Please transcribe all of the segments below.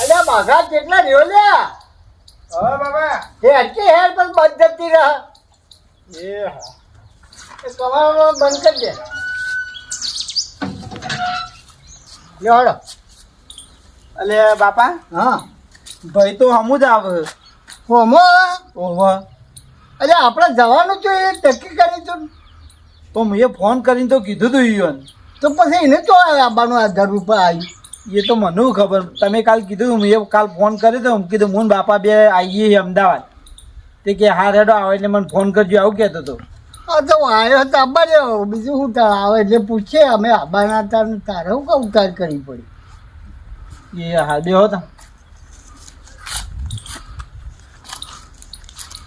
અલ્યા બાઘા કેટલા રહ્યો લે હા બાબા. એ હટકી હેર પણ બંધ જતી રહે. એ હા. એ કમાવાનો બંધ કરી દે. લ્યો હળો અલે બાપા. હા. ભાઈ તો હમું જ આવે. હોમો? ઓહ. અરે આપણે જવાનું તો એ નક્કી કરી તું તો મેં ફોન કરીને તો કીધું તું ઈવન તો પછી એને તો આવવાનું આધાર રૂપિયા આવ્યું એ તો મને ખબર. તમે કાલ કીધું મેં કાલ ફોન કર્યો તો કીધું હું બાપા બે આવીએ અમદાવાદ. તે કે હા રેડો આવે. એટલે મને ફોન કરજો આવું કહેતો હતો. હા તો આવ્યો તો આબા રહ્યો બીજું શું તાર આવે એટલે પૂછે. અમે આબાના તાર તારે શું કહું ઉતાર કરવી પડી? એ હા બે હતા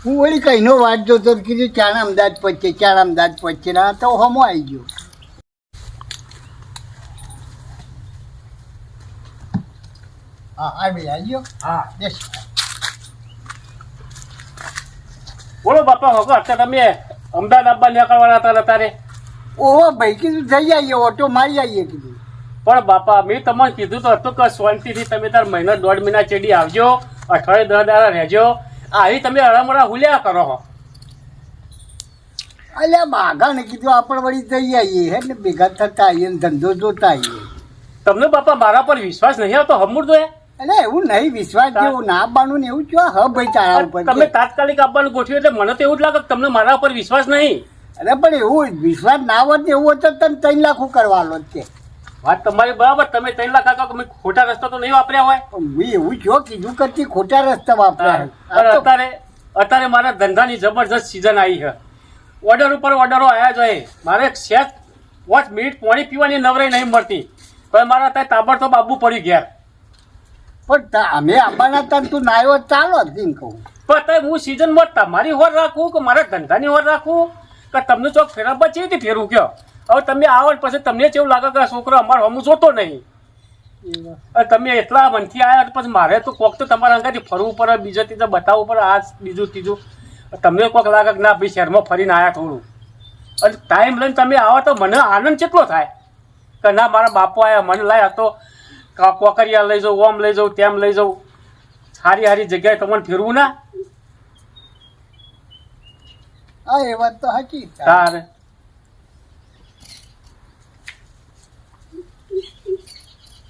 હું વળી કઈનો વાત જોતો તો કીધું ચાર અમદાવાદ પહોંચે ચાર અમદાવાદ પહોંચે ના તો હમો આવી ગયો. હા આવી ભાઈ ગયો હા બેસ બોલો બાપા હવે અત્યારે તમે અમદાવાદ આવવા નીકળવાના હતા ને તારે ઓહો ભાઈ કીધું જઈ આવીએ ઓટો મારી આવીએ કીધું. પણ બાપા મેં તમને કીધું તો હતું કે શાંતિથી તમે તાર મહિનો દોઢ મહિના ચેડી આવજો અઠવાડિયે દસ દાડા રહેજો. આવી તમે અળમડા હુલ્યા કરો અલ્યા બાઘાને કીધું આપણે વળી જઈ આવીએ હે ને ભેગા થતા આવીએ ને ધંધો જોતા આવીએ. તમને બાપા મારા પર વિશ્વાસ નહીં આવતો હમુર તો એટલે એવું નહીં વિશ્વાસ જેવું ના આપવાનું ને એવું જો હ ભાઈ તારા ઉપર તમે તાત્કાલિક આપવાનું ગોઠવ્યું એટલે મને તો એવું જ લાગે કે તમને મારા ઉપર વિશ્વાસ નહીં. અરે પણ એવું વિશ્વાસ ના હોત ને એવું હોત તો તને ત્રણ લાખ કરવાનો જ છે વાત તમારી બરાબર તમે ત્રણ લાખ કાકા તમે ખોટા રસ્તા તો નહીં વાપર્યા હોય? મેં એવું જો કીધું કરતી ખોટા રસ્તા વાપર્યા અત્યારે અત્યારે મારા ધંધાની જબરજસ્ત સિઝન આવી છે. ઓર્ડર ઉપર ઓર્ડરો આવ્યા જોઈએ મારે સેજ વોચ મિનિટ પાણી પીવાની નવરાઈ નહીં મળતી. પણ મારા ત્યાં તાબડતોબ આબુ પડી ઘેર પણ અમે આપવાના તન તું નાયો ચાલો, જ એમ કહું. પણ હું સિઝનમાં તમારી હોર રાખું કે મારા ધંધાની હોર રાખું? કે તમને ચોક ફેરવવા કેવી રીતે ફેરવું કયો? હવે તમે આવો પછી તમને કેવું લાગે કે છોકરો અમારો હમું જોતો નહીં. તમે એટલા મનથી આવ્યા પછી મારે તો કોક તો તમારા અંગાથી ફરવું પડે, બીજો ત્રીજો બતાવવું પડે, આ બીજું ત્રીજું. તમને કોક લાગે કે ના, ભાઈ શહેરમાં ફરીને આવ્યા થોડું. અને ટાઈમ લઈને તમે આવો તો મને આનંદ કેટલો થાય? કે ના, મારા બાપો આવ્યા મને લાયા તો કોકરિયા લઈ જાઉં ઓમ લઈ જાઉં તેમ લઈ જાઉં. સારી સારી જગ્યાએ તમને ફેરવું ના? હા એ વાત તો હાકી. તારે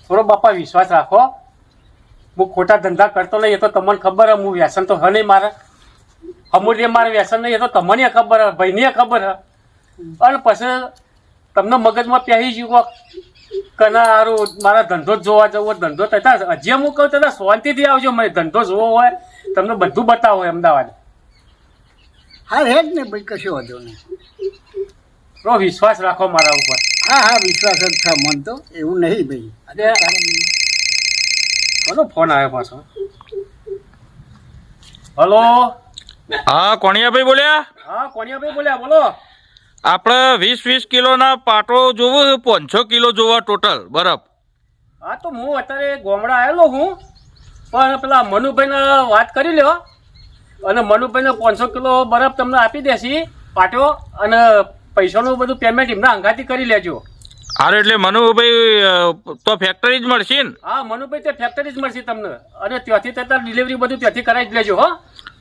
થોડો બાપા વિશ્વાસ રાખો. હું ખોટા ધંધા કરતો નહીં એ તો તમને ખબર હે વ્યસન તો હને મારા. અમૂલ્ય મારે વ્યસન નહીં એ તો તમને ખબર હે ભાઈને ખબર હે અને પછી તમને મગજમાં પહેરી ગયું કે ના હારું મારા ધંધો જ જોવા જવો ધંધો તથા હજી હું કહું તથા શાંતિથી આવજો મને ધંધો જોવો હોય તમને બધું બતાવો અમદાવાદ. હા હે જ ને ભાઈ કશો વાંધો નહીં. રો વિશ્વાસ રાખો મારા ઉપર. હા હા વિશ્વાસ જ છે મન તો. એવું નહીં ભાઈ. અરે કોનો ફોન આવ્યો પાછો? હલો? હા કોણિયાભાઈ બોલ્યા? હા કોણિયાભાઈ બોલ્યા બોલો. આપણે વીસ વીસ કિલોના પાટો જોવો પાંચસો કિલો જોવા ટોટલ બરફ હા તો હું અત્યારે ગોમડા આવેલો હું પણ પેલા મનુભાઈને વાત કરી લ્યો. અને મનુભાઈને પાંચસો કિલો બરફ તમને આપી દેશી પાટ્યો અને પૈસાનું બધું પેમેન્ટ એમના અંગાથી કરી લેજો. હારે એટલે મનુભાઈ તો ફેક્ટરી જ મળશે ને? હા મનુભાઈ તે ફેક્ટરી જ મળશે તમને. અને ત્યાંથી ત્યાં ડિલિવરી બધું ત્યાંથી કરાવી જ લેજો હો.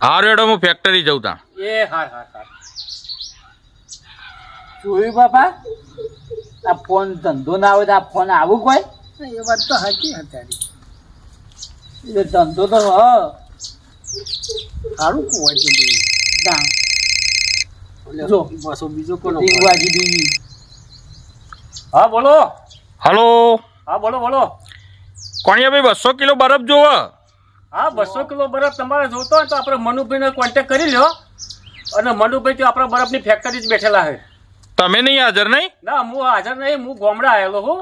હા રેડો હું ફેક્ટરી જઉં તા એ હાર હા હાર. જોયું બાપા? આ ફોન ધંધો ના આવે તો આ ફોન આવું કોઈ? એ વાત તો સાચી તારી. એટલે ધંધો તો હ. સારું કહેવાય છે ભાઈ. ના. જો. બસો બીજો કોનો હા બોલો. હલો. હા બોલો બોલો. કોણિયાભાઈ બસો કિલો બરફ જોવો? હા બસો કિલો બરફ તમારે જોતો હોય તો આપણે મનુભાઈને કોન્ટેક્ટ કરી લો અને મનુભાઈ તો આપણા બરફની ફેક્ટરી જ બેઠેલા છે. તમે નહીં હાજર નહીં? ના હું હાજર નહીં હું ગોમડા આવેલો હું.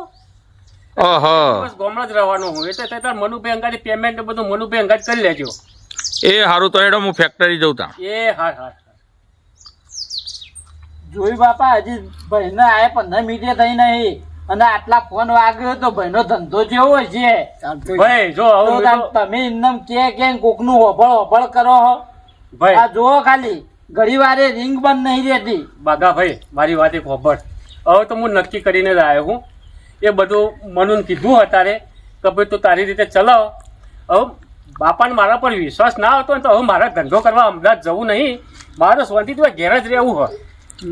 ઓહો બસ ગોમડા જ રહેવાનો હું. એટલે તે તાર મનુભાઈ અંગાડી પેમેન્ટ બધું મનુભાઈ અંગાજ કરી લેજો. એ સારું તો હેડો હું ફેક્ટરી જઉં તા એ હાર હાર હાર. બાપા હજી ભાઈને આયા પંદર મિનિટે થઈ નહીં. અને આટલા ફોન વાગ્યો તો ભાઈનો ધંધો જેવો છે. ભાઈ જો તમે કે કે કોકનું હોભળ હોભળ કરો હો. આ જુઓ ખાલી. ઘડી વારે રિંગ બંધ નહીં રહેતી. બાગા ભાઈ મારી વાત એક હોભળ હવે તો હું નક્કી કરીને જ આવ્યો હું. એ બધું મનુને કીધું અત્યારે કે ભાઈ તું તારી રીતે ચલાવ. હવે બાપાને મારા પર વિશ્વાસ ના હતો ને તો હવે મારે ધંધો કરવા અમદાવાદ જવું નહીં. મારે શાંતિથી ઘેર જ રહેવું હોય.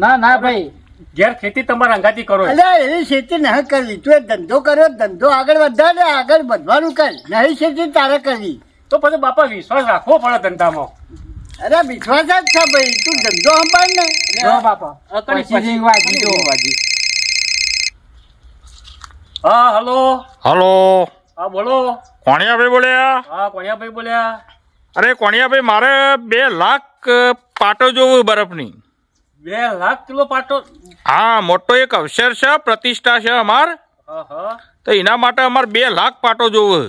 ના ના ભાઈ. ઘેર ખેતી તમારા અંગાતી કરો. એટલે એવી ખેતી નહીં કરવી. તું એ ધંધો કર્યો ધંધો આગળ વધારે આગળ વધવાનું કર. નહીં ખેતી તારે કરવી. તો પછી બાપા વિશ્વાસ રાખવો પડે ધંધામાં. અરે વિશ્વાસ જ છે ભાઈ તું ધંધો સંભાળ ને. જો બાપા અકડી પછી પછી. જો વાગી. હા હલો. હલો. હા બોલો. કોણિયાભાઈ બોલ્યા? હા કોણિયાભાઈ બોલ્યા. અરે કોણિયાભાઈ મારે બે લાખ પાટો જોવું બરફની. બે લાખ કિલો પાટો? હા મોટો એક અવસર છે પ્રતિષ્ઠા છે અમાર. તો એના માટે અમારે બે લાખ પાટો જોવું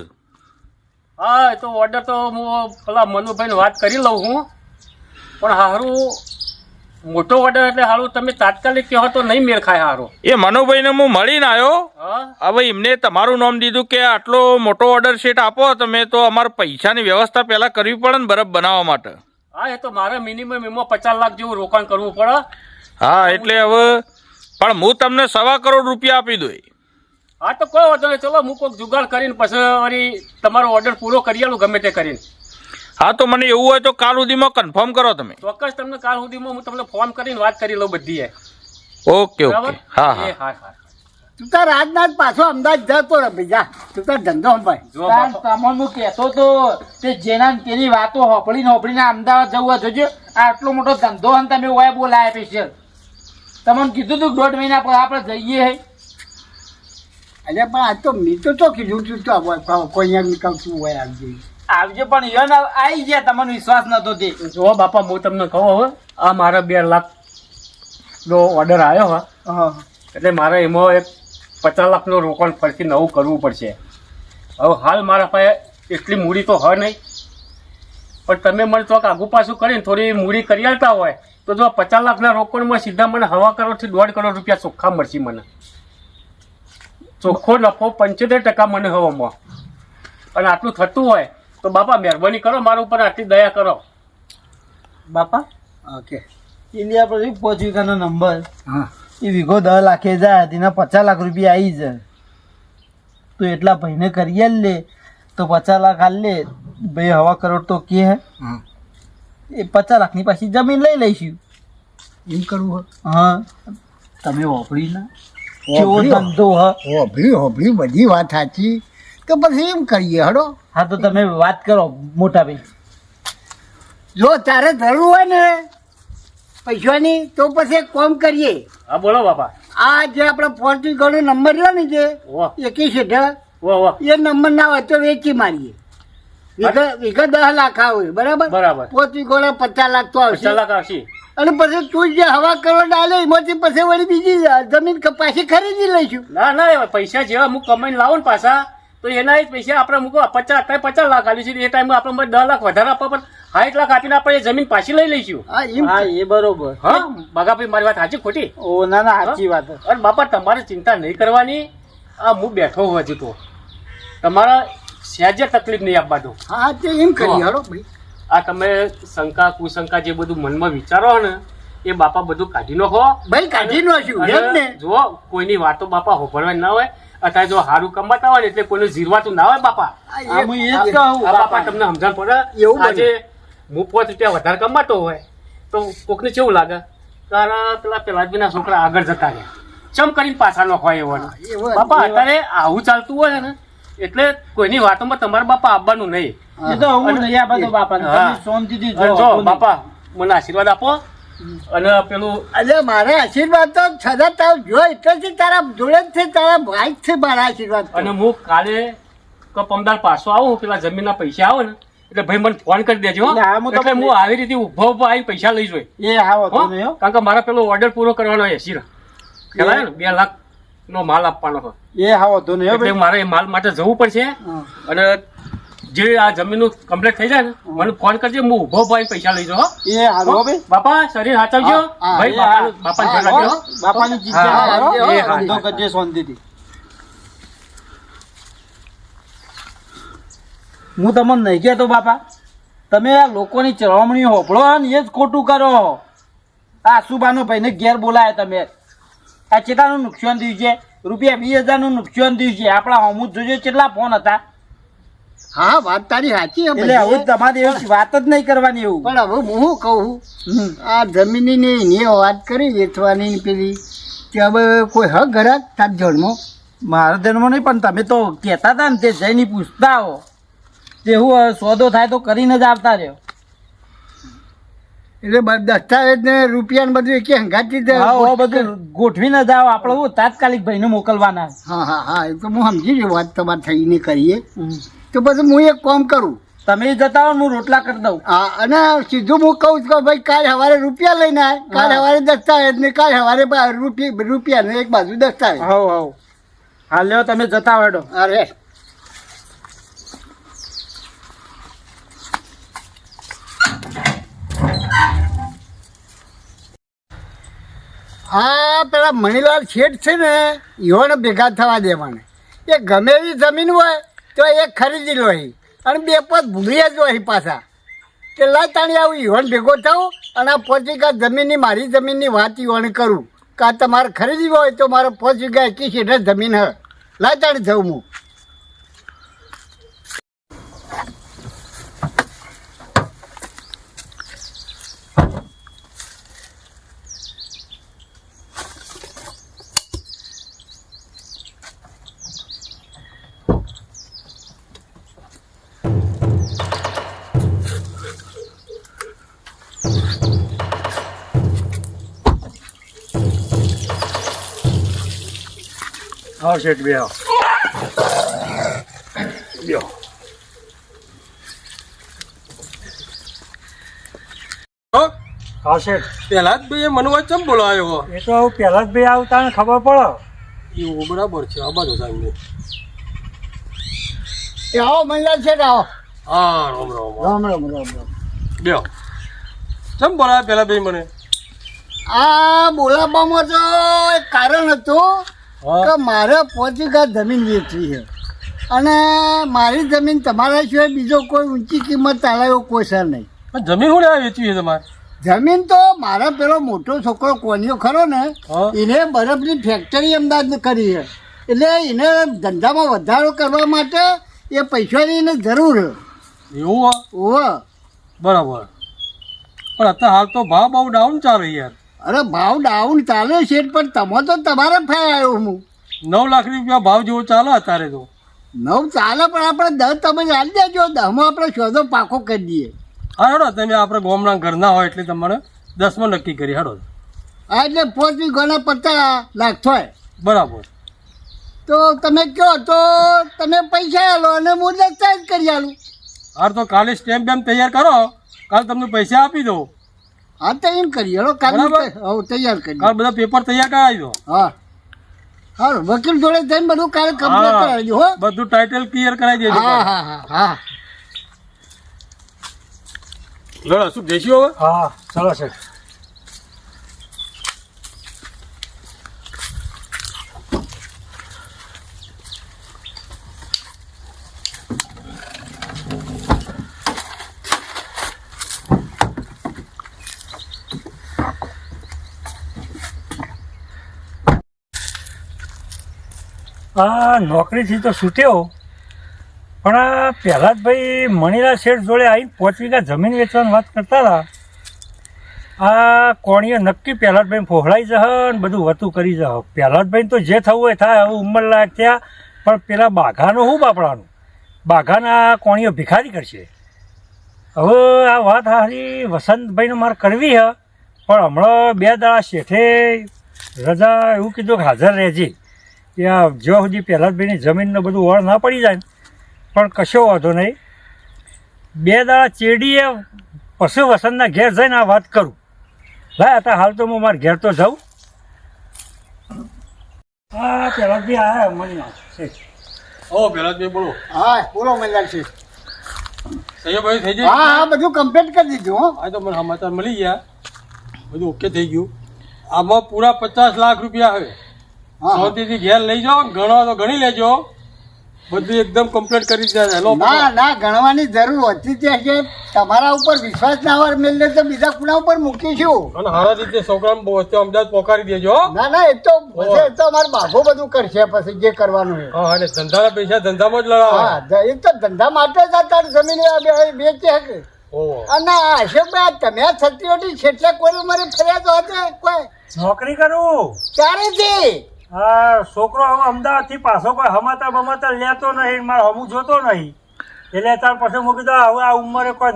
હા એ તો ઓર્ડર તો હું પેલા મનુભાઈને વાત કરી લઉં હું. પણ હારું મોટો ઓર્ડર એટલે હારું તમે તાત્કાલિક કહો તો નહીં મેળ ખાય હારું. એ મનુભાઈને હું મળીને આવ્યો હા? હવે એમને તમારું નામ દીધું કે આટલો મોટો ઓર્ડર શીટ આપો તમે તો અમારે પૈસાની વ્યવસ્થા પહેલાં કરવી પડે ને બરફ બનાવવા માટે. હા એ તો મારે મિનિમમ એમાં પચાસ લાખ જેવું રોકાણ કરવું પડે. હા એટલે હવે પણ હું તમને સવા કરોડ રૂપિયા આપી દઉં. હા તો કોઈ વાંધો નહીં. ચલો હું કોઈક જુગાડ કરીને પછી તમારો ઓર્ડર પૂરો કરી આલું ગમે તે કરીને. હા તો મને એવું હોય તો કાલ સુધીમાં કન્ફર્મ કરો તમે. ચોક્કસ તમને કાલ સુધીમાં હું તમને ફોન કરીને વાત કરી લઉં બધી એ. ઓકે ઓકે હા હા. તું તાર આજના પાછો અમદાવાદ જતો રે બીજા તું તાર ધંધો સંભાળ. તમને કહેતો તો તે જેના તેની વાતો હોપડીને હોપડીને અમદાવાદ જવું હોય જોજો. આટલો મોટો ધંધો અને તમે ઓય બોલાય સ્પેશિયલ તમને કીધું તું દોઢ મહિના પર આપણે જઈએ હે. અરે પણ આજ તો મેં તો કીધું તું તો કોઈ- અહીંયા નીકળતું હોય આવજે આવજો પણ યો ના આવી ગયા તમને વિશ્વાસ નતો તે જો બાપા હું તમને કહું હવે આ મારા બે લાખ નો ઓર્ડર આવ્યો હા હા. એટલે મારે એમાં એક પચાસ લાખનું રોકાણ ફરીથી નવું કરવું પડશે. હવે હાલ મારા પાસે એટલી મૂડી તો હોય નહીં. પણ તમે મને ચોક આગુ પાછું કરીને થોડી મૂડી કરી આવતા હોય તો જો પચાસ લાખના રોકાણમાં સીધા મને હવા કરોડથી દોઢ કરોડ રૂપિયા ચોખ્ખા મળશે મને. ચોખ્ખો નફો પંચોતેર ટકા મને હવામાં. અને આટલું થતું હોય તો બાપા મહેરબાની કરો મારા ઉપર આટલી દયા કરો. બાપા ઓકે. ઇન્ડિયા પર પાંચ વીઘાનો નંબર. હા. એ વીઘો દસ લાખે જાય તેના પચાસ લાખ રૂપિયા આવી જાય. તો એટલા ભાઈને કરીએ લે તો પચાસ લાખ હાલ લે. ભાઈ હવા કરોડ તો કે હે. હા. એ પચાસ લાખની પાછી જમીન લઈ લઈશું. એમ કરવું હા. તમે વાપરી ના. કેવો ધંધો હા હોભળી હોભળી બધી વાત સાચી. તો પછી એમ કરીએ હડો. હા તો તમે વાત કરો મોટા ભાઈ. જો તારે જરૂર હોય ને પૈસાની તો પછી એક કોમ કરીએ. હા બોલો બાપા. આ જે આપણે ફોર્ટી ગણો નંબર રહ્યો ને જે એકી વાહ એ નંબર ના હોય તો વેચી મારીએ. વીઘા દસ લાખ આવે બરાબર? બરાબર. પોત ગોળા પચાસ લાખ તો આવશે. લાખ આવશે. અને પછી તું જે હવા કરો ડાલે એમાંથી પછી વળી બીજી જમીન ક- પાછી ખરીદી લઈશું. ના ના પૈસા જેવા હું કમાઈને લાવું ને પાછા. તો એના જ પૈસા આપણે મૂકો. પચાસ અત્યારે પચાસ લાખ આપ્યું છે. એ ટાઈમે આપણે દસ લાખ વધારે આપવા પણ સાઠ લાખ આપીને આપણે જમીન પાછી લઈ લઈશું. હા હા એ બરોબર. હા? બાગાભાઈ મારી વાત સાચી ખોટી? ઓ ના ના સાચી વાત. હે. અને બાપા તમારે ચિંતા નહીં કરવાની. આ હું બેઠો હોઉં હજુ તો. તમારા સહેજે તકલીફ નહીં આપવા દો હા તે એમ કરી. હાલો ભાઈ. આ તમે શંકા કુશંકા જે બધું મનમાં વિચારો ને એ બાપા બધું કાઢી નાખો. ભાઈ કાઢી નાખ્યું જો કોઈની વાતો બાપા હોભળવાની ના હોય. અત્યારે જો સારું કમાતા હોય ને એટલે કોઈનું જીરવાતું ના હોય બાપા. બાપા. તમને સમજણ પડે? એવું આજે હું પાંચ રૂપિયા વધારે કમાતો હોય તો કોકને કેવું લાગે? તારા પેલા પેલા છોકરા આગળ જતા રહ્યા. ચમ કરીને પાછા નો હોય એવો. બાપા અત્યારે આવું ચાલતું હોય ને એટલે કોઈની વાતોમાં તમારા બાપા આવવાનું નહીં. બાપા મને આશીર્વાદ આપો. અને પેલું અરે મારા આશીર્વાદ તો સદા તાર જો એટલે તારા જોડે જ છે તારા ભાઈ જ છે મારા આશીર્વાદ અને હું કાલે કે પમદાર પાછો આવું પેલા જમીનના પૈસા આવે ને એટલે ભાઈ મને ફોન કરી દેજો એટલે હું આવી રીતે ઊભો ઊભો આવી પૈસા લઈ જોઈ એ આવો કારણ કે મારા પેલો ઓર્ડર પૂરો કરવાનો એસી ખ્યાલ આવ્યો ને? બે લાખ નો માલ આપવાનો હોય. એ હા વાંધો નહીં. મારે એ માલ માટે જવું પડશે અને જે આ જમીનનું કમ્પ્લીટ થઈ જાય ને મને ફોન કરજે હું ઊભો ભાઈ પૈસા લઈ જાઉં એ હાલો ભાઈ બાપા શરીર હાચવજો. ભાઈ બાપાનું- બાપાને હા. બાપાની એ. કરજે શાંતિથી. તમને નહીં કહેતો બાપા. તમે આ લોકોની ચળવણી હોભળો ને એ જ ખોટું કરો આ સુબાનો ભાઈને ઘેર બોલાય તમે. આ કેટલાનું નુકસાન થયું છે. રૂપિયા વીસ હજારનું નુકસાન થયું છે. આપણા હમું જોજો કેટલા ફોન હતા. હા વાત તારી સાચી એટલે હવે તમારી એવી વાત જ નહીં કરવાની એવું. પણ હવે હું શું કહું? આ જમીનની ને એની વાત કરી વેચવાની પેલી. કે હવે કોઈ હક ઘરાક તાર જન્મો. મારા જન્મ નહીં પણ તમે તો કહેતા હતા ને તે જઈને પૂછતા હો. તે હું સોદો થાય તો કરીને જ આવતા રહ્યો. એટલે દસ્તાવેજ ને રૂપિયા ને બધું એક હંગાતી બધું ગોઠવીને જ આવો આપણે તાત્કાલિક ભાઈને મોકલવાના. હા હા હા એ તો હું સમજી ગયો વાત તમારે થઈને કરીએ. તો પછી હું એક કામ કરું. તમે જતા હો હું રોટલા કરી દઉં. હા અને સીધું હું કહું છું કે ભાઈ કાલ સવારે રૂપિયા લઈને આય. કાલ હા. સવારે દસ્તાવેજ ને કાલ સવારે રૂપિયા ને એક બાજુ દસ્તાવેજ. હવ હવ. હાલ લ્યો તમે જતા હોય અરે. હા પેલા મણીલાલ શેઠ છે ને એઓને ભેગા થવા દેવાને. એ ગમે એવી જમીન હોય તો એ ખરીદી લો અને બે પદ ભૂલી જ હોય પાછા. કે લાય તાણી આવું ઈવન ભેગો થાઉં અને આ પાંચ જમીનની મારી જમીનની વાત ઈવન કરું. કાં તમારે ખરીદવી હોય તો મારે પાંચ વીઘા એકી શેઠે જમીન હ. લાય તાણી જઉં હું. આવો શેઠ બે આવ. હા? શેઠ પેલા જ ભાઈ મને ચમ બોલાવ્યો એ તો હું પહેલા જ ભાઈ આવતા ને ખબર પડે. એવું બરાબર છે આ બાજુ સાંજે એ આવો મહિલા શેઠ આવો. હા રામ રામ રામ રામ રામ રામ. ચમ બોલાવ્યા પેલા ભાઈ મને? આ બોલાવવામાં તો એક કારણ હતું. કે મારે પાંચ વીઘા જમીન વેચવી છે. અને મારી જમીન તમારા સિવાય બીજો કોઈ ઊંચી કિંમત તાળાયો કોઈ છે નહીં. જમીન હું લેવા વેચવી છે તમારે? જમીન તો મારા પેલો મોટો છોકરો કોનિયો ખરો ને એને બરફની ફેક્ટરી અમદાવાદ કરી છે. એટલે એને ધંધામાં વધારો કરવા માટે એ પૈસાની એને જરૂર. એવું હા? બરાબર. પણ અત્યારે હાલ તો ભાવ બહુ ડાઉન ચાલે યાર. અરે ભાવ ડાઉન ચાલે છે પણ તમે તો તમારે ફાય હું. નવ લાખ રૂપિયા ભાવ જેવો ચાલે અત્યારે તો. નવ ચાલે પણ આપણે દસ તમે ચાલી દેજો દસમાં આપણે સોદો પાકો કરી દઈએ. હા હેડો તમે આપણે ગોમના ઘરના હોય એટલે તમારે દસમાં નક્કી કરી હેડો. હા એટલે પાંચ ગોના પચાસ લાખ થાય. બરાબર. તો તમે કહો તો તમે પૈસા આલો અને હું દસ્તાવેજ કરી આલું. હા તો કાલે સ્ટેમ્પ બેમ્પ તૈયાર કરો કાલે તમને પૈસા આપી દો હા તો એમ કરીએ. હલો કાલ બરાબર. હવે તૈયાર કરી કાલ બધા પેપર તૈયાર કરાવી દો હા. હા વકીલ જોડે થઈને બધું કાલ કમ્પ્લીટ કરાવી દો હો. બધું ટાઇટલ ક્લિયર કરાવી દેજો હા હા હા હા. લડા શું જઈશું હવે હા ચાલો શેઠ આ નોકરીથી તો છૂટ્યો. પણ આ પહેલા જ ભાઈ મણીલા શેઠ જોડે આવીને પાંચ વીઘા જમીન વેચવાની વાત કરતા હતા. આ કોણીએ નક્કી પહેલા જ ભાઈ ફોહળાઈ જશે ને બધું વતું કરી જહ. પહેલા જ ભાઈ તો જે થવું હોય થાય હવે ઉંમર લાયક થયા. પણ પેલા બાઘાનું શું બાપડાનું? બાઘાના કોણીઓ ભિખારી કરશે. હવે આ વાત હારી વસંતભાઈને મારે કરવી હ. પણ હમણાં બે દાડા શેઠે રજા એવું કીધું કે હાજર રહેજે. ત્યાં જ્યાં સુધી પહેલાં જ ભાઈની જમીનને બધું વળ ના પડી જાય પણ કશો વાંધો નહીં. બે દાડા ચેડીએ પશુ વસંતના ઘેર જઈને આ વાત કરું. લાય અત્યારે હાલ તો હું મારા ઘેર તો જાઉં. હા પહેલાં આ મળી ઓ પેલા બોલો. હા બોલો મહિલા છે ભાઈ થઈ હા જાય હા બધું કમ્પ્લીટ કરી દીધું હો. આ તો મને સમાચાર મળી ગયા. બધું ઓકે થઈ ગયું. આમાં પૂરા પચાસ લાખ રૂપિયા હવે. હા હા. શાંતિથી ઘેર લઈ જાઓ ગણો તો ગણી લેજો. બધું એકદમ કમ્પ્લીટ કરી દીધા છે. ના ના ગણવાની જરૂર હોતી છે કે તમારા ઉપર વિશ્વાસ ના હોય મેળને તો બીજા કુણા ઉપર મૂકીશું અને હારા રીતે છોકરાને વચ્ચે અમદાવાદ પોકારી દેજો ના ના એ તો એ તો અમારે બાઘો બધું કરશે પછી જે કરવાનું હા અને ધંધાના પૈસા ધંધામાં જ લડાવવા હા એ તો ધંધા માટે જ આ જમીન બે- છે અને અશોકભાઈ તમે આ છત્રીઓથી છેટલે કોઈ મારી ફરિયાદ હોતે કોઈ નોકરી કરું? ક્યારેથી? આ છોકરો હવે અમદાવાદથી પાછો કોઈ હમાતા બમાતા લેતો નહીં મારે હમું જોતો નહીં. એટલે તાર પછી મૂકી દો હવે આ ઉંમરે કોઈ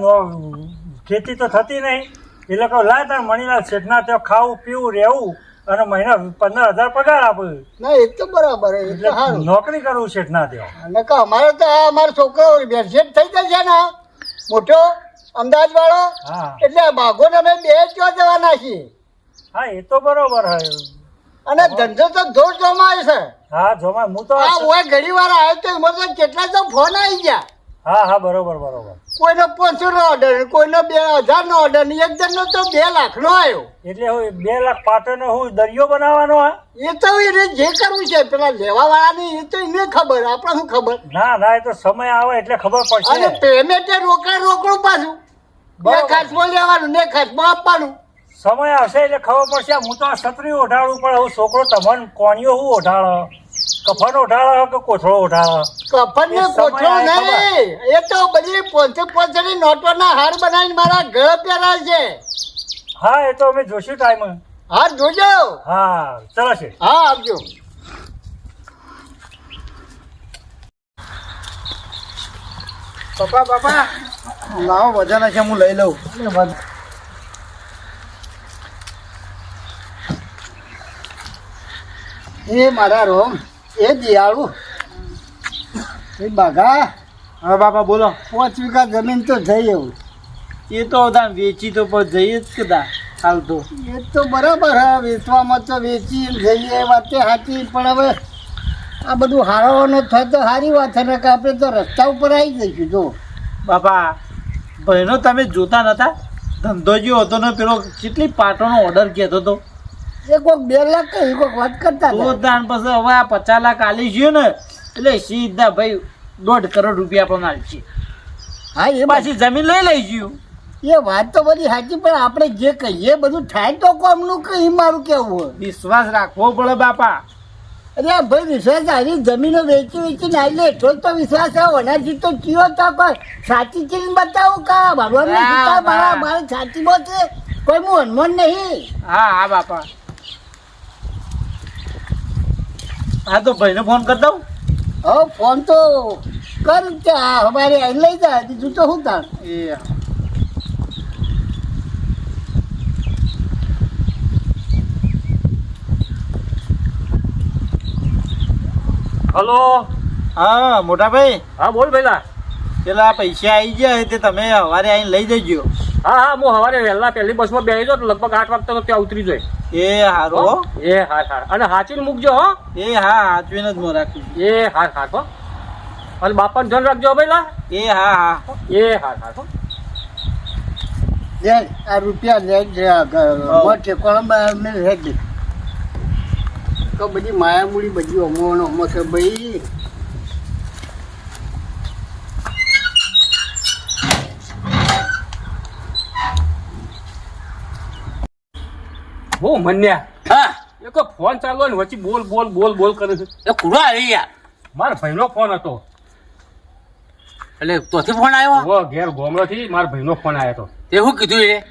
ખેતી તો થતી નહીં. એટલે કહું લાય તાર મણીલાલ શેઠના ત્યાં ખાવું પીવું રહેવું અને મહિના પંદર હજાર પગાર આપે. ના એ તો બરાબર એટલે નોકરી કરવું શેઠના ત્યાં. અને અમારે તો આ અમારો છોકરો બેરસેટ થઈ જાય છે ને મોટો અમદાવાદ વાળો હા. એટલે બાઘો ને અમે બે જ જવાના છીએ. હા એ તો બરોબર હે અને ધંધો તો જોર જોમાય છે. હા જોમાય હું તો આ ઓય ઘણી વાર આવ્યો તો એમાં તો કેટલા તો ફોન આવી ગયા. હા હા બરોબર બરોબર. કોઈનો પાંચસો નો ઓર્ડર કોઈનો બે હજાર નો ઓર્ડર ને એક જણનો તો બે લાખ નો આવ્યો. એટલે હું બે લાખ પાટણનો હું દરિયો બનાવવાનો હા? એ તો એને જે કરવું છે પેલા લેવા વાળાની એ તો એને ખબર આપણે શું ખબર? ના ના એ તો સમય આવે એટલે ખબર અને પડશે પેમેન્ટ એ રોકડ રોકડું પાછું. બે ખાસ ખાસમાં લેવાનું ને ખાસમાં આપવાનું. સમય આવશે એટલે ખબર પડશે હું તો આ છત્રી ઓઢાડું પણ હું છોકરો તમને કોણીઓ હું ઓઢાડો કફન ઓઢાડો કે કોથળો ઓઢાડો કફન ને એ કોથળો નહીં. એ તો બધી પોતે પોતાની નોટોના હાર બનાવીને મારા ગળ પહેરા છે. હા એ તો અમે જોશું ટાઈમ હા જોજો. હા ચલો છે. હા આપજો પપ્પા પપ્પા. લાવો વજન છે હું લઈ લઉં. એ મારા રોમ એ દિયાળુ. એ બાગા. હવે બાપા બોલો. પાંચ વીઘા જમીન તો જઈ એવું. એ તો તાન વેચી તો પણ જઈએ જ કદા હાલ તો. એ તો બરાબર હા વેચવામાં તો વેચી જઈએ એ વાત સાચી પણ હવે આ બધું હારવાનો થાય તો સારી વાત છે ને કે આપણે તો રસ્તા ઉપર આવી જઈશું જો. બાપા ભાઈનો તમે જોતા નતા? ધંધો જે હતો ને પેલો કેટલી પાટોનો ઓર્ડર કહેતો હતો એ કોક બે લાખ કઈ કોક વાત કરતા તો. તાન પછી હવે આ પચાસ લાખ આલી ગયો ને એટલે સીધા ભાઈ દોઢ કરોડ રૂપિયા પણ આલશે. હા એ પાછી જમીન લઈ લઈ ગયું એ વાત તો બધી સાચી પણ આપણે જે કહીએ બધું થાય તો કોમનું કહી મારું કેવું વિશ્વાસ રાખવો પડે બાપા. અરે ભાઈ વિશ્વાસ આવી જમીનો વેચી વેચીને આવી એટલો જ તો વિશ્વાસ આવે વનાજી તો કયો તો પણ સાચી ચીજ બતાવું કા ભગવાન મારા. મારે સાચી બોલ છે? કોઈ હું હનુમાન નહીં. હા હા બાપા. હા તો ભાઈને ફોન કરી દઉં? હા ફોન તો કર અમારે અહીં લઈ જાય બીજું તો શું તાણ એ. હલો. હા મોટા ભાઈ હા બોલ પેલા પેલા પૈસા આવી ગયા તે તમે સવારે આવીને લઈ જજો. હા હા હું સવારે વહેલા પહેલી બસમાં બેસી જાઉં તો લગભગ આઠ વાગતા તો ત્યાં ઉતરી જાય. એ હારો એ હાર હાર અને હાચીને મૂકજો હો. એ હા હાચવીને જ હું રાખી એ હાર હાર હો. અને બાપાને ધ્યાન રાખજો ભાઈલા. એ હા હા. એ હાર હાર હો. લે આ રૂપિયા લે મોટે કોળંબા મેં રેડ તો બધી માયામૂડી બધી અમો અમો છે ભાઈ. હું મન્યા. હા. એ કોઈ ફોન ચાલુ ને વચ્ચે બોલ બોલ બોલ બોલ કરે છે. એ કુડો આવી યાર મારા ભાઈનો ફોન હતો. એટલે તોથી ફોન આવ્યો? વો ઘેર ગોમડોથી મારા ભાઈનો ફોન આવ્યો હતો. તે હું કીધું એ?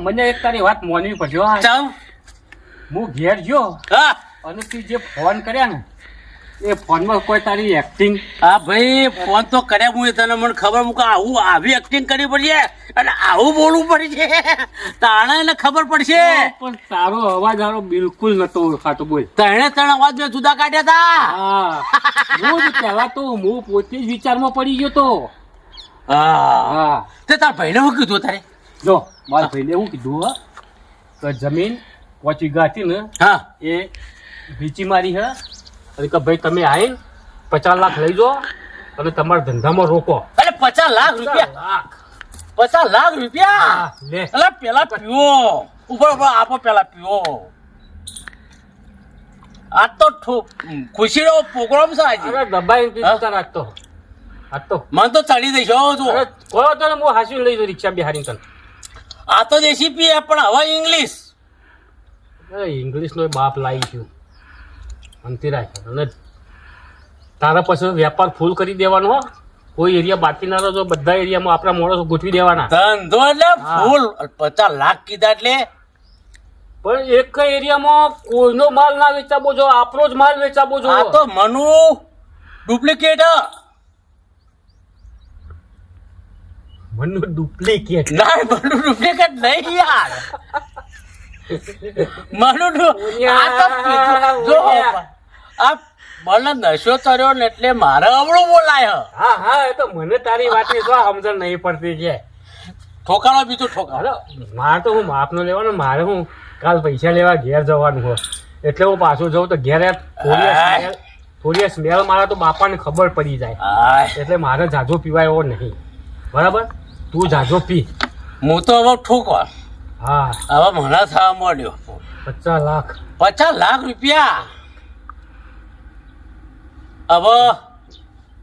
મને એક તારી વાત માનવી પડશે હો. હું ઘેર ગયો હા. અને તું જે ફોન કર્યા ને એ ફોનમાં કોઈ તારી એક્ટિંગ હા ભાઈ ફોન તો કર્યા હું તને મને ખબર મૂકે આવું આવી એક્ટિંગ કરવી પડશે અને આવું બોલવું પડશે. તાણે એને ખબર પડશે. પણ તારો અવાજ આરો બિલકુલ નતો ઓળખાતો બોલ. તણે ત્રણ અવાજ મેં જુદા કાઢ્યા હતા હા. પહેલા તો હું પોતે જ વિચારમાં પડી ગયો તો. હા. હા. તે તાર ભાઈને શું કીધું તારે? જો મારા ભાઈને હું કીધું હા તો જમીન પહોંચી ગાતી ને હા. એ વીચી મારી હે. અને કે ભાઈ તમે આવીને પચાસ લાખ લઈ જાઓ અને તમારા ધંધામાં રોકો. અરે પચાસ લાખ રૂપિયા? પચાસ લાખ રૂપિયા? લે. એટલે પેલા પીવો. ઉપર ઉપર આપો પેલા પીવો. આ તો ખુશીનો પ્રોગ્રામ છે આજે. દબાઈ રાખતો આ તો. મન તો ચડી દઈશ તું કોઈ તો હું હાસી લઈ જઉં રિક્ષા બિહારી તને. આ તો દેશી પીએ પણ હવે ઇંગ્લિશ ઇંગ્લિશ નો બાપ લાવી છું અંતિ તારા પછી વેપાર ફૂલ કરી દેવાનો હો. કોઈ એરિયા બાકી ના રહ્યો બધા એરિયામાં આપણા માણસો ગોઠવી દેવાના. ધંધો એટલે ફૂલ પચાસ લાખ કીધા એટલે? પણ એક એરિયામાં કોઈનો માલ ના વેચાવો જો આપણો જ માલ વેચાવો જો. આ તો મનુ ડુપ્લિકેટ. મનુ ડુપ્લિકેટ. ના મનુ ડુપ્લિકેટ નહીં યાર. મનુ આ જો આ મને નશો ચડ્યો ને એટલે મારે અવળું બોલાય હા. હા એ તો મને તારી વાતની શું સમજણ નહીં પડતી છે ઠોકાણો બીજું ઠોકાણો. મારે તો હું માપનો લેવાનો મારે હું કાલ પૈસા લેવા ઘેર જવાનું હોય એટલે હું પાછું જઉં તો ઘેરે થોડી. સ્મેલ મારા તો બાપાને ખબર પડી જાય. એટલે મારે જાજો પીવાય એવો નહીં. બરાબર? તું જાજો પી. હું તો હવે ઠોકવા. હા. હવે મને થવા માંડ્યો. પચાસ લાખ. પચાસ લાખ રૂપિયા? હવે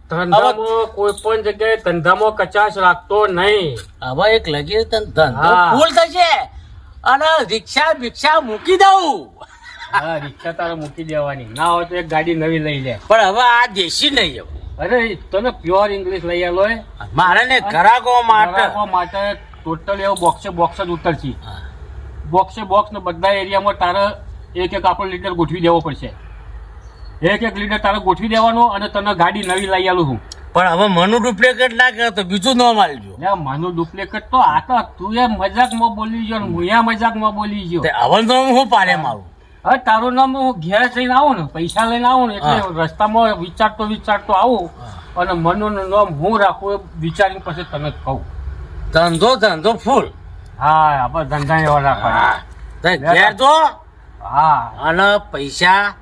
ધંધામાં કોઈ પણ જગ્યાએ ધંધામાં કચાશ રાખતો નહીં. હવે એક લગી ધંધો ફૂલ થશે અને રિક્ષા ભિક્ષા મૂકી દઉં. હા રિક્ષા તારે મૂકી દેવાની. ના હોય તો એક ગાડી નવી લઈ લે. પણ હવે આ દેશી નહીં. અરે તને પ્યોર ઇંગ્લિશ લઈ આલો મારે ને ઘરાકો માટે. માટે ટોટલ એવો બોક્સે બોક્સ જ ઉતરશે. બોક્સે બોક્સ ને બધા એરિયામાં તારે એક એક આપણો લીટર ગોઠવી દેવો પડશે. એક એક લીટર તારે ગોઠવી દેવાનો અને તને ગાડી નવી લઈ આલું હું. પણ હવે મનુ ડુપ્લિકેટ ના કરે તો બીજું ન માલજો. મનુ ડુપ્લિકેટ તો આ તો તું એ મજાકમાં બોલી ગયો મુયા મજાકમાં બોલી ગયો. હવે તો હું પાડે મારું. હવે તારું નામ હું ઘેર જઈને આવું ને પૈસા લઈને આવું ને એટલે રસ્તામાં વિચારતો વિચારતો આવું અને મનુનું નામ હું રાખું એ વિચારીને પછી તને કહું. ધંધો ધંધો ફૂલ હા આપણે ધંધા એવા રાખવાના. ઘેર તો હા. અને પૈસા.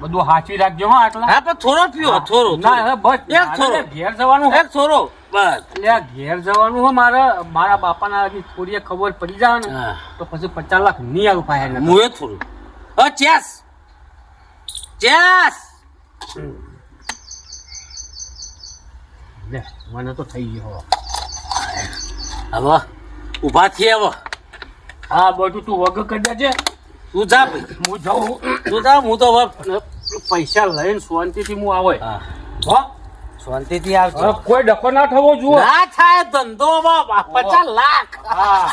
બધું હાચવી રાખજો હા આટલા. હા પણ થોડો પીવો થોડો ના બસ. એક થોડો. ઘેર જવાનું એક થોડો બસ. એટલે ઘેર જવાનું હોય મારે મારા બાપાના થોડી ખબર પડી જાય ને તો પછી પચાસ લાખ નહીં આવું પાયા હું એ થોડું. ચેસ. ચેસ. લે મને તો થઈ ગયો હવે. ઊભા થઈએ હવે. હા બધું તું વગર કરી દેજે. તું જા હું જાઉં. તું જા હું તો હવે પૈસા લઈને શાંતિથી હું આવે. હા. શાંતિથી આવજો. કોઈ ડકો ના થવો જુઓ. ના થાય ધંધો બાબા પચાસ લાખ. હા.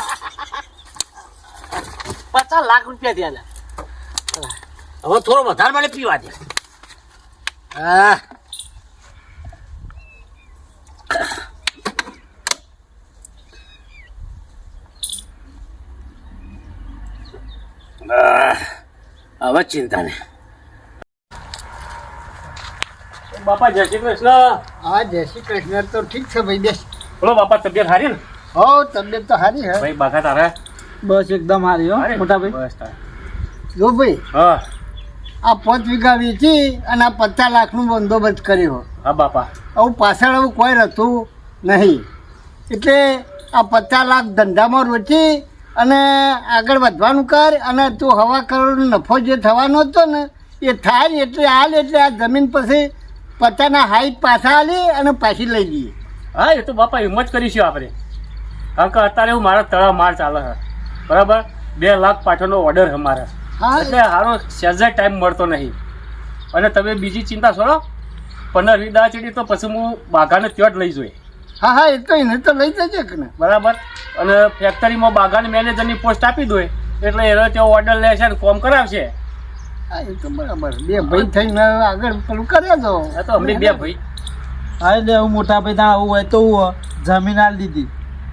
પચાસ લાખ રૂપિયા થયા હવે થોડો વધારે મને પીવા દે. હા. હવે ચિંતા નહીં બાપા જય શ્રી કૃષ્ણ. હા જય શ્રી કૃષ્ણ. તો ઠીક છે ભાઈ બેસ. બોલો બાપા તબિયત સારી ને? હો તબિયત તો સારી હે ભાઈ બાકા તારા? બસ એકદમ હારી હો મોટા ભાઈ. બસ તારા. જો ભાઈ હા. આ પાંચ વીઘા વેચી અને આ પચાસ લાખનું બંદોબસ્ત કર્યો. હા બાપા. આવું પાછળ આવું કોઈ રહેતું નહીં. એટલે આ પચાસ લાખ ધંધામાં રોચી અને આગળ વધવાનું કર અને તું હવા કરોડનો નફો જે થવાનો હતો ને એ થાય એટલે હાલ એટલે આ જમીન પછી પોતાના હાઈટ પાછા હાલી અને પાછી લઈ લઈએ હા એ તો બાપા હિંમત કરીશું આપણે. કારણ કે અત્યારે હું મારા તળા માર ચાલે છે. બરાબર? બે લાખ પાછળનો ઓર્ડર છે મારે. હા. એટલે સારો સહેજા ટાઈમ મળતો નહીં. અને તમે બીજી ચિંતા છોડો. પંદર વીસ દા ચીડી તો પછી હું બાઘાને ત્યાં જ લઈ જોઈ. હા હા એ તો એને તો લઈ જજે કે ને. બરાબર. અને ફેક્ટરીમાં બાગાન મેનેજરની પોસ્ટ આપી દો એટલે એ તેઓ ઓર્ડર લેશે ને કોમ કરાવશે. હા એ તો બરાબર. બે ભાઈ થઈને આગળ પેલું કરે તો. હા તો અમને બે ભાઈ. હા એટલે હું મોટા ભાઈ ત્યાં આવું હોય તો હું જમીન આલી દીધી.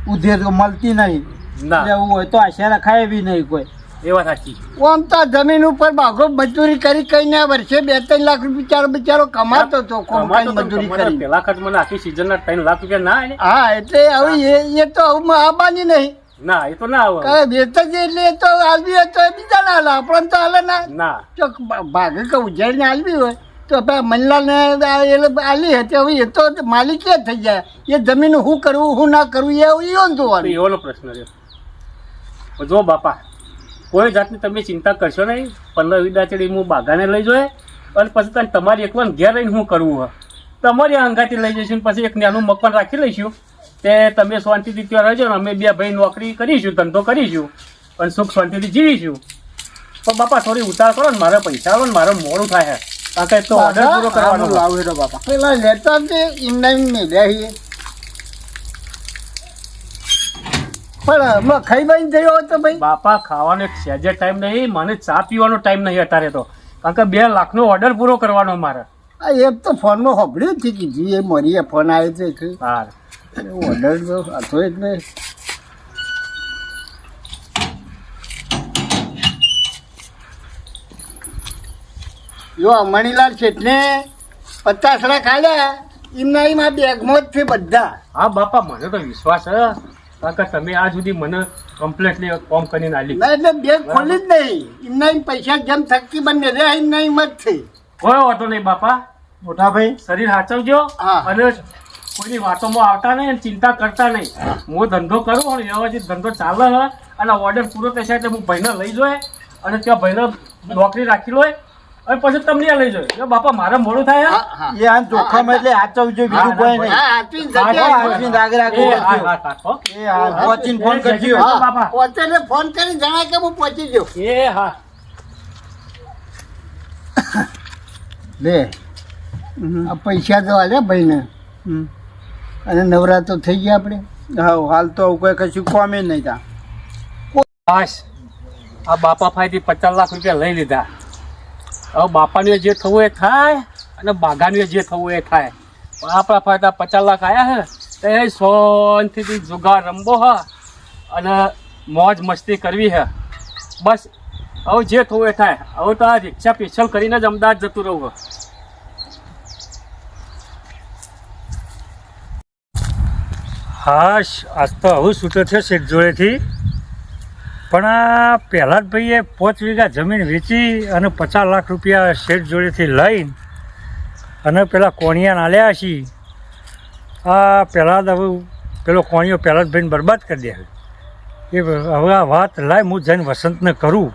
ઉધેર તો મળતી નહીં. ના. એવું હોય તો આશા રખાય એવી નહીં કોઈ. એ વાત સાચી. આમ તો જમીન ઉપર બાઘો મજૂરી કરી કઈને વર્ષે બે ત્રણ લાખ રૂપિયા બિચારો બિચારો કમાતો હતો કઈ મજૂરી કરી. પેલા ખર્ચ મને આખી સિઝનના ત્રણ લાખ રૂપિયા ના હા એટલે હવે એ તો હવે આવવાની નહીં. ના એ તો ના આવે. બે વેચતા જ એટલે તો આલવી હોય તો બીજા ના હાલે આપણને તો હાલે ના. ના. ભા- ભાગે કે ને આલવી હોય તો આ એ આલી હતી. હવે એ તો માલિક એ થઈ જાય. એ જમીન શું કરવું શું ના કરવું એ જોવાનું. એવો પ્રશ્ન રહ્યો. જો બાપા કોઈ જાતની તમે ચિંતા કરશો નહીં. પંદર વીસ દાચડી હું બાગાને લઈ જોઈએ અને પછી તમે તમારી એકવાર ઘેર રહીને શું કરવું હોય તમારી અંગાથી લઈ જઈશું પછી એક નાનું મકાન રાખી લઈશું. તે તમે શાંતિથી ત્યાં રહેજો ને અમે બે ભાઈ નોકરી કરીશું ધંધો કરીશું અને સુખ શાંતિથી જીવીશું. પણ બાપા થોડી ઉતાર કરો ને મારે પૈસા આવો ને મારે મોડું થાય કારણ કે તો ઓર્ડર પૂરો કરવાનો લાવ્યો બાપા. પેલા લેતા તે એમ નહીં રહી પણ ખાઈ બાઈ થયો તો ભાઈ. બાપા ખાવાનો એક સહેજે ટાઈમ નહીં. મને ચા પીવાનો ટાઈમ નહીં અત્યારે તો. કારણ કે બે લાખનો ઓર્ડર પૂરો કરવાનો મારે. આ એક તો ફોનમાં સાંભળ્યું જ જી એ મરીએ ફોન આવ્યો છે હાર. ઓર્ડર તો હતો એટલે જો મણીલાલ શેઠને પચાસડા ખાલ્યા એમના એમાં બેગમાં જ છે બધા. હા બાપા મને તો વિશ્વાસ છે. કારણ કે તમે આ સુધી મને કમ્પ્લેટલી કોમ કરીને આલી. ના એટલે બેંક ખોલી જ નહીં. એમના એમ પૈસા જેમ થકી બંને રે એમના એમ જ છે કોઈ વાંધો નહીં બાપા. મોટા ભાઈ શરીર સાચવજો હા. અને કોઈની વાતોમાં આવતા નહીં અને ચિંતા કરતા નહીં. હું. ધંધો કરું અને વ્યવસ્થિત ધંધો ચાલે અને ઓર્ડર પૂરો થશે એટલે હું ભાઈને લઈ જોઈએ અને ત્યાં ભાઈને નોકરી રાખી લો અને પછી તમને લઈ જાય બાપા મારે મોડું થાય. એ આ જોખમ એટલે હાચવજો બીજું કોઈ નહીં. હાચવીને રાગ રાખો એ હા, પહોંચીને ફોન કરજો. હા, બાપા. પહોંચીને ફોન કરી જણાય કે હું પહોંચી ગયો. એ હા. લે આ પૈસા તો આલ્યા ભાઈને. અને નવરાતો થઈ ગયા આપણે. હા હાલ તો આવું કોઈ કશું કોમે નહીં તા. આ બાપા ફાઈથી પચાસ લાખ રૂપિયા લઈ લીધા. હવે બાપાનું જે થવું એ થાય અને બાગાનું જે થવું એ થાય. પણ આપણા ફાયદા પચાસ લાખ આવ્યા હે, તો એ શાંતિથી જુગાર રમવો હ અને મોજ મસ્તી કરવી હે. બસ, હવે જે થવું એ થાય. હવે તો આ રિક્ષા સ્પેશિયલ કરીને જ અમદાવાદ જતું રહું. હાશ, આજ તો આવું છૂટો છે શેઠ જોડેથી. પણ આ પહેલાં જ ભાઈએ પાંચ વીઘા જમીન વેચી અને પચાસ લાખ રૂપિયા શેઠ જોડેથી લઈને અને પેલા કોણિયા નાલ્યા છીએ આ પહેલાં જ હવે પેલો કોણિયો પહેલાં જ ભાઈને બરબાદ કરી દે એ હવે આ વાત લાય, હું જઈને વસંતને કરું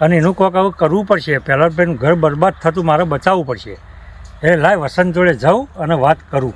અને એનું કોઈક હવે કરવું પડશે. પહેલાં ઘર બરબાદ થતું મારે બચાવવું પડશે. એ લાય, વસંત જોડે જાઉં અને વાત કરું.